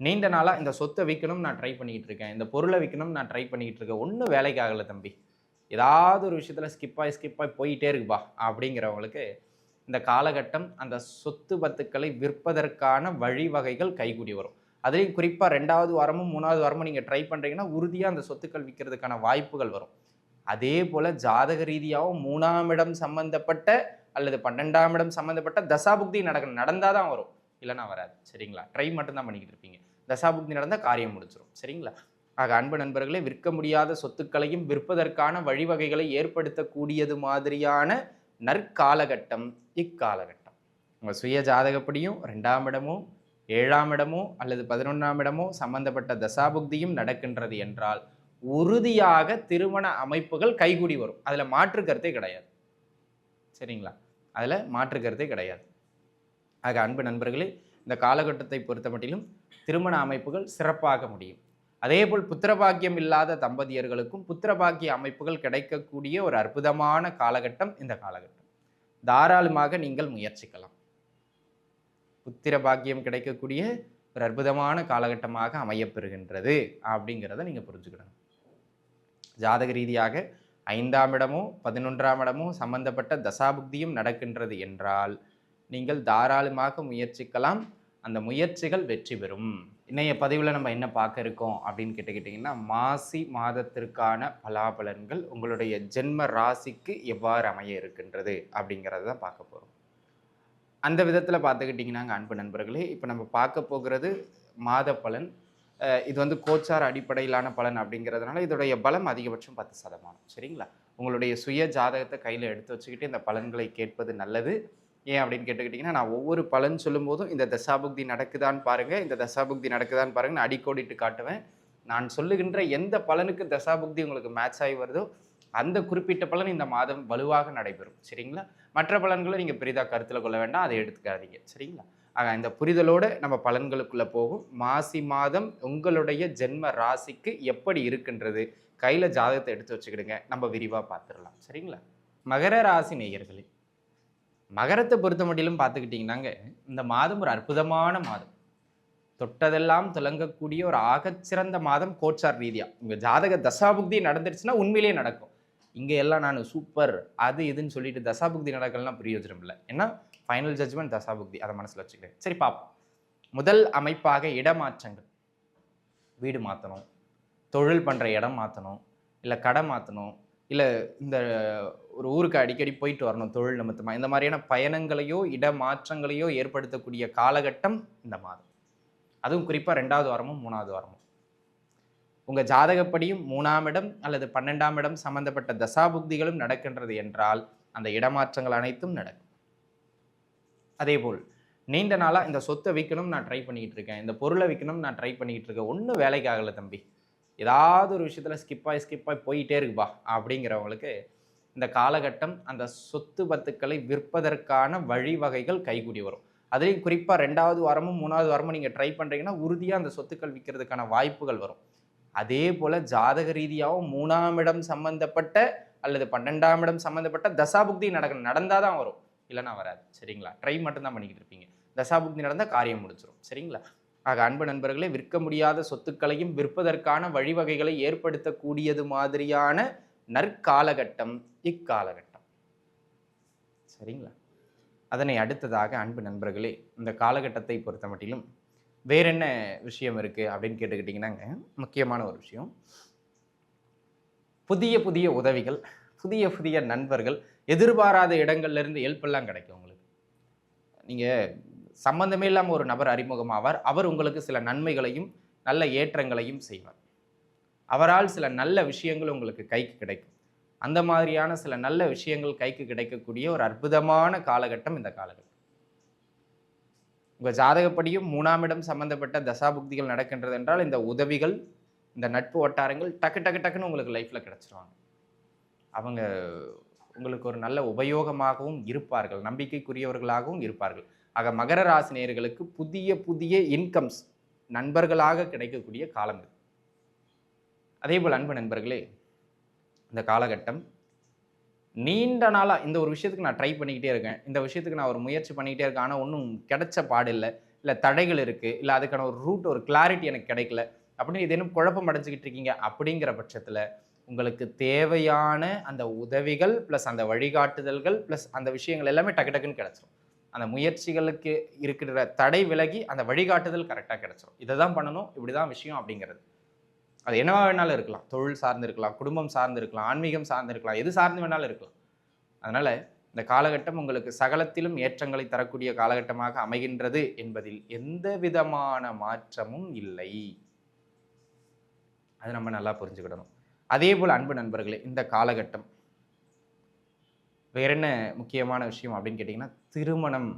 நீண்ட நாளாக இந்த சொத்தை விற்கணும் நான் ட்ரை பண்ணிக்கிட்டு இருக்கேன் இந்த பொருளை விற்கணும் நான் ட்ரை பண்ணிக்கிட்டு இருக்கேன் ஒன்றும் வேலைக்கு ஆகலை தம்பி. ஏதாவது ஒரு விஷயத்தில் ஸ்கிப்பாகி ஸ்கிப்பாகி போயிட்டே இருக்குப்பா அப்படிங்கிறவங்களுக்கு இந்த காலகட்டம் அந்த சொத்து பத்துக்களை விற்பதற்கான வழிவகைகள் கைகூடி வரும். அதுலேயும் குறிப்பாக ரெண்டாவது வாரமும் மூணாவது வாரமும் நீங்கள் ட்ரை பண்ணுறீங்கன்னா உறுதியாக அந்த சொத்துக்கள் விற்கிறதுக்கான வாய்ப்புகள் வரும். அதே போல் ஜாதக ரீதியாகவும் மூணாம் இடம் சம்மந்தப்பட்ட அல்லது பன்னெண்டாம் இடம் சம்மந்தப்பட்ட தசாபுக்தி நடக்கணும் நடந்தால் தான் வரும். இல்லைனா வராது. சரிங்களா? ட்ரை மட்டும்தான் பண்ணிக்கிட்டு இருப்பீங்க தசாபுக்தி நடந்தால் காரியம் முடிச்சிடும் சரிங்களா? ஆக அன்பு நண்பர்களே விற்க முடியாத சொத்துக்களையும் விற்பதற்கான வழிவகைகளை ஏற்படுத்தக்கூடியது மாதிரியான நற்காலகட்டம் இக்காலகட்டம். உங்கள் சுய ஜாதகப்படியும் ரெண்டாம் இடமோ ஏழாம் இடமோ அல்லது பதினொன்றாம் இடமோ சம்பந்தப்பட்ட தசாபுக்தியும் நடக்கின்றது என்றால் உறுதியாக திருமண அமைப்புகள் கைகூடி வரும். அதில் மாற்று கருத்தே கிடையாது. சரிங்களா? அதில் மாற்று கருத்தே கிடையாது. ஆக அன்பு நண்பர்களே இந்த காலகட்டத்தை பொறுத்த மட்டிலும் திருமண அமைப்புகள் சிறப்பாக முடியும். அதேபோல் புத்திரபாக்கியம் இல்லாத தம்பதியர்களுக்கும் புத்திரபாக்கிய அமைப்புகள் கிடைக்கக்கூடிய ஒரு அற்புதமான காலகட்டம் இந்த காலகட்டம். தாராளமாக நீங்கள் முயற்சிக்கலாம். புத்திர பாக்கியம் கிடைக்கக்கூடிய ஒரு அற்புதமான காலகட்டமாக அமையப்பெறுகின்றது அப்படிங்கிறத நீங்கள் புரிஞ்சுக்கிடணும். ஜாதக ரீதியாக ஐந்தாம் இடமோ பதினொன்றாம் இடமோ சம்பந்தப்பட்ட தசாபுக்தியும் நடக்கின்றது என்றால் நீங்கள் தாராளமாக முயற்சிக்கலாம். அந்த முயற்சிகள் வெற்றி பெறும். இன்றைய பதிவில் நம்ம என்ன பார்க்க இருக்கோம் அப்படின்னு கேட்டுக்கிட்டிங்கன்னா மாசி மாதத்திற்கான பலாபலன்கள் உங்களுடைய ஜென்ம ராசிக்கு எவ்வாறு அமைய இருக்கின்றது அப்படிங்கிறத தான் பார்க்க போகிறோம் அந்த விதத்தில் பார்த்துக்கிட்டிங்கன்னா அன்பு நண்பர்களே இப்போ நம்ம பார்க்க போகிறது மாத பலன் இது வந்து கோச்சார் அடிப்படையிலான பலன் அப்படிங்கிறதுனால இதோடைய பலம் அதிகபட்சம் பத்து சதமானம். சரிங்களா? உங்களுடைய சுய ஜாதகத்தை கையில் எடுத்து வச்சுக்கிட்டு இந்த பலன்களை கேட்பது நல்லது. ஏன் அப்படின்னு கேட்டுக்கிட்டிங்கன்னா நான் ஒவ்வொரு பலன் சொல்லும்போதும் இந்த தசாபுக்தி நடக்குதான்னு பாருங்கள் இந்த தசாபுக்தி நடக்குதான்னு பாருங்கள் நான் அடிக்கோடிட்டு காட்டுவேன். நான் சொல்லுகின்ற எந்த பலனுக்கு தசாபுக்தி உங்களுக்கு மேட்ச் ஆகி வருதோ அந்த குறிப்பிட்ட பலன் இந்த மாதம் வலுவாக நடைபெறும். சரிங்களா? மற்ற பலன்களை நீங்கள் பெரிதாக கருத்தில் கொள்ள வேண்டாம் அதை எடுத்துக்காதீங்க. சரிங்களா? ஆக இந்த புரிதலோடு நம்ம பலன்களுக்குள்ளே போகும். மாசி மாதம் உங்களுடைய ஜென்ம ராசிக்கு எப்படி இருக்கின்றது கையில் ஜாதகத்தை எடுத்து வச்சுக்கிடுங்க. நம்ம விரிவாக பார்த்துடலாம். சரிங்களா? மகர ராசி நேயர்களே மகரத்தை பொறுத்த மட்டிலும் பார்த்துக்கிட்டிங்கன்னாங்க இந்த மாதம் ஒரு அற்புதமான மாதம். தொட்டதெல்லாம் துலங்கக்கூடிய ஒரு ஆகச்சிறந்த மாதம் கோச்சார் ரீதியாக உங்கள் ஜாதக தசாபுக்தி நடந்துருச்சுன்னா உண்மையிலேயே நடக்கும். இங்கே எல்லாம் நான் சூப்பர் அது இதுன்னு சொல்லிட்டு தசாபுக்தி நடக்கலாம் பிரயோஜனம் இல்லை. ஏன்னா ஃபைனல் ஜட்ஜ்மெண்ட் தசாபுக்தி அதை மனசில் வச்சுக்கிறேன். சரி பார்ப்போம். முதல் அமைப்பாக இடமாற்றங்கள் வீடு மாற்றணும் தொழில் பண்ணுற இடம் மாற்றணும் இல்லை கடை மாற்றணும் இல்லை இந்த ஒரு ஊருக்கு அடிக்கடி போயிட்டு வரணும் தொழில் நிமித்தமாக இந்த மாதிரியான பயணங்களையோ இடமாற்றங்களையோ ஏற்படுத்தக்கூடிய காலகட்டம் இந்த மாதம். அதுவும் குறிப்பாக ரெண்டாவது வாரமும் மூணாவது வாரமும். உங்கள் ஜாதகப்படியும் மூணாம் இடம் அல்லது பன்னெண்டாம் இடம் சம்பந்தப்பட்ட தசாபுக்திகளும் நடக்கின்றது என்றால் அந்த இடமாற்றங்கள் அனைத்தும் நடக்கும். அதேபோல் நீண்ட நாளாக இந்த சொத்தை விற்கணும் நான் ட்ரை பண்ணிக்கிட்டு இருக்கேன். இந்த பொருளை விற்கணும் நான் ட்ரை பண்ணிக்கிட்டு இருக்கேன். ஒன்றும் வேலைக்கு ஆகலை தம்பி. ஏதாவது ஒரு விஷயத்தில் ஸ்கிப்பாகி ஸ்கிப்பாகி போயிட்டே இருக்குப்பா அப்படிங்கிறவங்களுக்கு இந்த காலகட்டம் அந்த சொத்து பத்துக்களை விற்பதற்கான வழிவகைகள் கைகூடி வரும். அதுலேயும் குறிப்பாக ரெண்டாவது வாரமும் மூணாவது வாரமும் நீங்கள் ட்ரை பண்ணுறீங்கன்னா உறுதியாக அந்த சொத்துக்கள் விற்கிறதுக்கான வாய்ப்புகள் வரும். அதே போல் ஜாதக ரீதியாகவும் மூணாம் இடம் சம்மந்தப்பட்ட அல்லது பன்னெண்டாம் இடம் சம்மந்தப்பட்ட தசாபுக்தி நடக்கணும் நடந்தால் தான் வரும். இல்லைனா வராது. சரிங்களா? ட்ரை மட்டும்தான் பண்ணிக்கிட்டு இருப்பீங்க. தசாபுக்தி நடந்தால் காரியம் முடிச்சிடும் சரிங்களா? ஆக அன்பு நண்பர்களே விற்க முடியாத சொத்துக்களையும் விற்பதற்கான வழிவகைகளை ஏற்படுத்தக்கூடியது மாதிரியான நற்காலகட்டம் இக்காலகட்டம். சரிங்களா? அதனை அடுத்ததாக அன்பு நண்பர்களே இந்த காலகட்டத்தை பொறுத்த மட்டிலும் வேற என்ன விஷயம் இருக்குது அப்படின்னு கேட்டுக்கிட்டிங்கன்னாங்க. முக்கியமான ஒரு விஷயம். புதிய புதிய உதவிகள் புதிய புதிய நண்பர்கள் எதிர்பாராத இடங்கள்ல இருந்து எல்லாம் கிடைக்கும் உங்களுக்கு. நீங்கள் சம்பந்தமே இல்லாமல் ஒரு நபர் அறிமுகமாவார். அவர் உங்களுக்கு சில நன்மைகளையும் நல்ல ஏற்றங்களையும் செய்வார். அவரால் சில நல்ல விஷயங்கள் உங்களுக்கு கைக்கு கிடைக்கும். அந்த மாதிரியான சில நல்ல விஷயங்கள் கைக்கு கிடைக்கக்கூடிய ஒரு அற்புதமான காலகட்டம் இந்த காலகட்டம். உங்கள் ஜாதகப்படியும் மூணாம் இடம் சம்பந்தப்பட்ட தசாபுக்திகள் நடக்கின்றது என்றால் இந்த உதவிகள் இந்த நட்பு வட்டாரங்கள் டக்கு டக்கு டக்குன்னு உங்களுக்கு லைஃப்பில் கிடச்சிருவாங்க. அவங்க உங்களுக்கு ஒரு நல்ல உபயோகமாகவும் இருப்பார்கள். நம்பிக்கைக்குரியவர்களாகவும் இருப்பார்கள். ஆக மகர ராசி நேயர்களுக்கு புதிய புதிய இன்கம்ஸ் நண்பர்களாக கிடைக்கக்கூடிய காலம் இது அதேபோல் அன்பு நண்பர்களே இந்த காலகட்டம் நீண்ட நாளாக இந்த ஒரு விஷயத்துக்கு நான் ட்ரை பண்ணிக்கிட்டே இருக்கேன். இந்த விஷயத்துக்கு நான் ஒரு முயற்சி பண்ணிக்கிட்டே இருக்கேன். ஆனால் ஒன்றும் கிடைச்ச பாடில்லை இல்லை. தடைகள் இருக்குது இல்லை அதுக்கான ஒரு ரூட் ஒரு கிளாரிட்டி எனக்கு கிடைக்கல. அப்படின்னு ஏதேனும் குழப்பம் அடைஞ்சிக்கிட்டு இருக்கீங்க அப்படிங்கிற பட்சத்தில் உங்களுக்கு தேவையான அந்த உதவிகள் ப்ளஸ் அந்த வழிகாட்டுதல்கள் ப்ளஸ் அந்த விஷயங்கள் எல்லாமே டக்கு டக்குன்னு கிடச்சிரும். அந்த முயற்சிகளுக்கு இருக்கிற தடை விலகி அந்த வழிகாட்டுதல் கரெக்டாக கிடச்சிரும். இதை தான் பண்ணணும் இப்படி தான் விஷயம் அப்படிங்கிறது. அது என்னவா வேணாலும் இருக்கலாம். தொழில் சார்ந்து இருக்கலாம் குடும்பம் சார்ந்து இருக்கலாம் ஆன்மீகம் சார்ந்து இருக்கலாம் எது சார்ந்து வேணாலும் இருக்கலாம். அதனால் இந்த காலகட்டம் உங்களுக்கு சகலத்திலும் ஏற்றங்களை தரக்கூடிய காலகட்டமாக அமைகின்றது என்பதில் எந்த விதமான மாற்றமும் இல்லை. அது நம்ம நல்லா புரிஞ்சுக்கிடணும். அதே போல் அன்பு நண்பர்களே இந்த காலகட்டம் வேற என்ன முக்கியமான விஷயம் அப்படின்னு கேட்டிங்கன்னா திருமணம்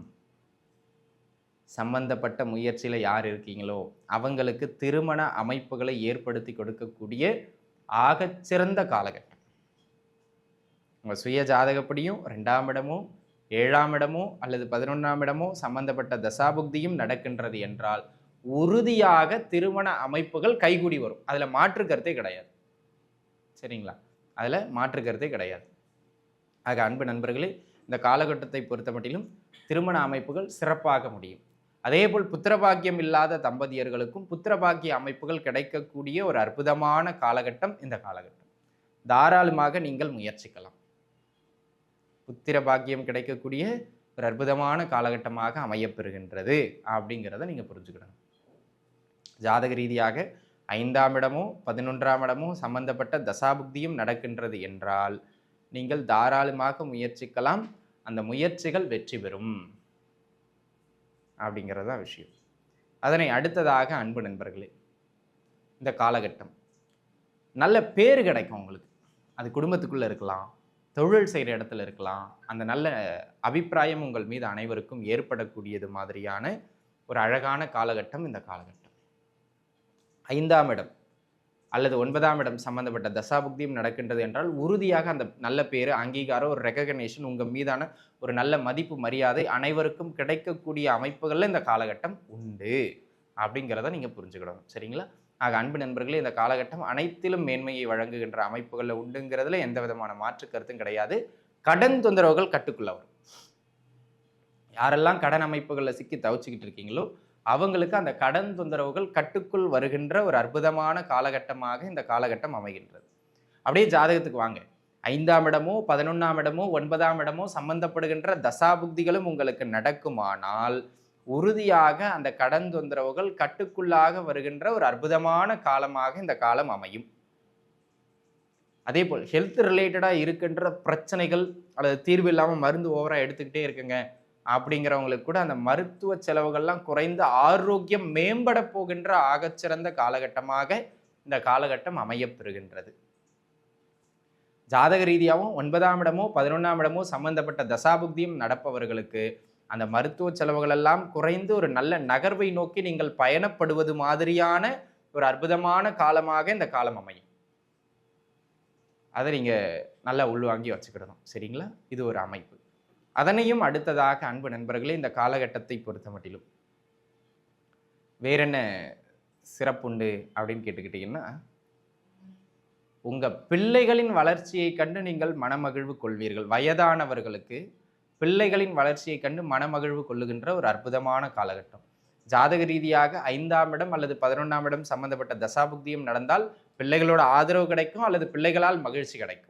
சம்பந்தப்பட்ட முயற்சியில் யார் இருக்கீங்களோ அவங்களுக்கு திருமண அமைப்புகளை ஏற்படுத்தி கொடுக்கக்கூடிய ஆகச்சிறந்த காலகட்டம். உங்கள் சுய ஜாதகப்படியும் ரெண்டாம் இடமோ ஏழாம் இடமோ அல்லது பதினொன்றாம் இடமோ சம்பந்தப்பட்ட தசாபுக்தியும் நடக்கின்றது என்றால் உறுதியாக திருமண அமைப்புகள் கைகூடி வரும். அதில் மாற்று கருத்தே கிடையாது. சரிங்களா? அதில் மாற்று கருத்தே கிடையாது. ஆக அன்பு நண்பர்களே இந்த காலகட்டத்தை பொறுத்த மட்டிலும் திருமண அமைப்புகள் சிறப்பாக முடியும். அதேபோல் புத்திரபாக்கியம் இல்லாத தம்பதியர்களுக்கும் புத்திரபாக்கிய அமைப்புகள் கிடைக்கக்கூடிய ஒரு அற்புதமான காலகட்டம் இந்த காலகட்டம். தாராளமாக நீங்கள் முயற்சிக்கலாம். புத்திர பாக்கியம் கிடைக்கக்கூடிய ஒரு அற்புதமான காலகட்டமாக அமையப்பெறுகின்றது அப்படிங்கிறத நீங்கள் புரிஞ்சுக்கணும் ஜாதக ரீதியாக ஐந்தாம் இடமோ பதினொன்றாம் இடமோ சம்பந்தப்பட்ட தசாபுக்தியும் நடக்கின்றது என்றால் நீங்கள் தாராளமாக முயற்சிக்கலாம். அந்த முயற்சிகள் வெற்றி பெறும். அப்படிங்கிறது தான் விஷயம். அதனை அடுத்ததாக அன்பு நண்பர்களே இந்த காலகட்டம். நல்ல பேர் கிடைக்கும் உங்களுக்கு. அது குடும்பத்துக்குள்ளே இருக்கலாம் தொழில் செய்கிற இடத்துல இருக்கலாம். அந்த நல்ல அபிப்பிராயம் உங்கள் மீது அனைவருக்கும் ஏற்படக்கூடியது மாதிரியான ஒரு அழகான காலகட்டம் இந்த காலகட்டம். ஐந்தாம் இடம். அல்லது ஒன்பதாம் இடம் சம்பந்தப்பட்ட தசாபுக்தியும் நடக்கின்றது என்றால் உறுதியாக அந்த நல்ல பேர் அங்கீகாரம் ஒரு ரெகக்னேஷன் உங்கள் மீதான ஒரு நல்ல மதிப்பு மரியாதை அனைவருக்கும் கிடைக்கக்கூடிய அமைப்புகளில் இந்த காலகட்டம் உண்டு. அப்படிங்கிறத நீங்கள் புரிஞ்சுக்கிடணும் சரிங்களா? ஆக அன்பு நண்பர்களே இந்த காலகட்டம் அனைத்திலும் மேன்மையை வழங்குகின்ற அமைப்புகளில் உண்டுங்கிறதுல எந்த விதமான மாற்று கருத்தும் கிடையாது. கடன் தொந்தரவுகள் கட்டுக்குள்ள வரும். யாரெல்லாம் கடன் அமைப்புகளில் சிக்கி தவிச்சுக்கிட்டு இருக்கீங்களோ அவங்களுக்கு அந்த கடன் தொந்தரவுகள் கட்டுக்குள் வருகின்ற ஒரு அற்புதமான காலகட்டமாக இந்த காலகட்டம் அமைகின்றது. அப்படியே ஜாதகத்துக்கு வாங்க. ஐந்தாம் இடமோ பதினொன்றாம் இடமோ ஒன்பதாம் இடமோ சம்பந்தப்படுகின்ற தசாபுக்திகளும் உங்களுக்கு நடக்குமானால் உறுதியாக அந்த கடன் தொந்தரவுகள் கட்டுக்குள்ளாக வருகின்ற ஒரு அற்புதமான காலமாக இந்த காலம் அமையும். அதே போல் ஹெல்த் ரிலேட்டடாக இருக்கின்ற பிரச்சனைகள் அல்லது தீர்வு இல்லாமல் மருந்து ஓவராக எடுத்துக்கிட்டே இருக்குங்க. அப்படிங்கிறவங்களுக்கு கூட அந்த மருத்துவ செலவுகள்லாம் குறைந்து ஆரோக்கியம் மேம்பட போகின்ற ஆகச்சிறந்த காலகட்டமாக இந்த காலகட்டம் அமையப்பெறுகின்றது. ஜாதக ரீதியாகவும் ஒன்பதாம் இடமோ பதினொன்றாம் இடமோ சம்பந்தப்பட்ட தசாபுக்தியும் நடப்பவர்களுக்கு அந்த மருத்துவ செலவுகள் எல்லாம் குறைந்து ஒரு நல்ல நகர்வை நோக்கி நீங்கள் பயணப்படுவது மாதிரியான ஒரு அற்புதமான காலமாக இந்த காலம் அமையும். அதை நீங்கள் நல்லா உள்வாங்கி வச்சுக்கிடணும். சரிங்களா? இது ஒரு அமைப்பு. அதனையும் அடுத்ததாக அன்பு நண்பர்களே இந்த காலகட்டத்தை பொறுத்த மட்டிலும் வேறென்ன சிறப்புண்டு அப்படின்னு கேட்டுக்கிட்டிங்கன்னா உங்கள் பிள்ளைகளின் வளர்ச்சியை கண்டு நீங்கள் மனமகிழ்வு கொள்வீர்கள். வயதானவர்களுக்கு பிள்ளைகளின் வளர்ச்சியை கண்டு மனமகிழ்வு கொள்ளுகின்ற ஒரு அற்புதமான காலகட்டம். ஜாதக ரீதியாக ஐந்தாம் இடம் அல்லது பதினொன்றாம் இடம் சம்பந்தப்பட்ட தசாபுக்தியும் நடந்தால் பிள்ளைகளோட ஆதரவு கிடைக்கும் அல்லது பிள்ளைகளால் மகிழ்ச்சி கிடைக்கும்.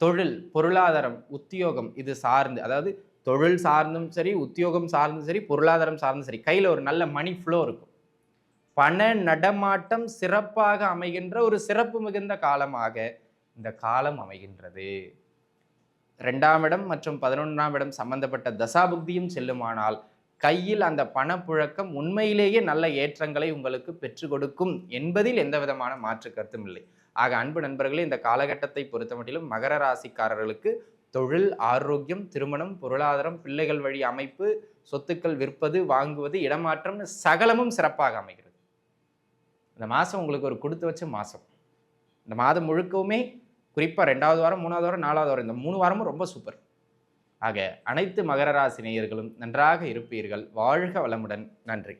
தொழில் பொருளாதாரம் உத்தியோகம் இது சார்ந்து. அதாவது தொழில் சார்ந்தும் சரி உத்தியோகம் சார்ந்தும் சரி பொருளாதாரம் சார்ந்தும் சரி கையில் ஒரு நல்ல மணி ஃப்ளோ இருக்கும். பண நடமாட்டம் சிறப்பாக அமைகின்ற ஒரு சிறப்பு மிகுந்த காலமாக இந்த காலம் அமைகின்றது. ரெண்டாம் இடம் மற்றும் பதினொன்றாம் இடம் சம்பந்தப்பட்ட தசாபுக்தியும் செல்லுமானால் கையில் அந்த பணப்புழக்கம் உண்மையிலேயே நல்ல ஏற்றங்களை உங்களுக்கு பெற்றுக் கொடுக்கும் என்பதில் எந்த விதமான மாற்று கருத்தும் இல்லை. ஆக அன்பு நண்பர்களே இந்த காலகட்டத்தை பொறுத்த மட்டிலும் மகர ராசிக்காரர்களுக்கு தொழில் ஆரோக்கியம் திருமணம் பொருளாதாரம் பிள்ளைகள் வழி அமைப்பு சொத்துக்கள் விற்பது வாங்குவது இடமாற்றம்னு சகலமும் சிறப்பாக அமைகிறது. இந்த மாதம் உங்களுக்கு ஒரு கொடுத்து வச்ச மாதம் இந்த மாதம் முழுக்கவுமே குறிப்பாக ரெண்டாவது வாரம் மூணாவது வாரம் நாலாவது வாரம் இந்த மூணு வாரமும் ரொம்ப சூப்பர். ஆக அனைத்து மகர ராசி நேயர்களும் நன்றாக இருப்பீர்கள். வாழ்க வளமுடன். நன்றி.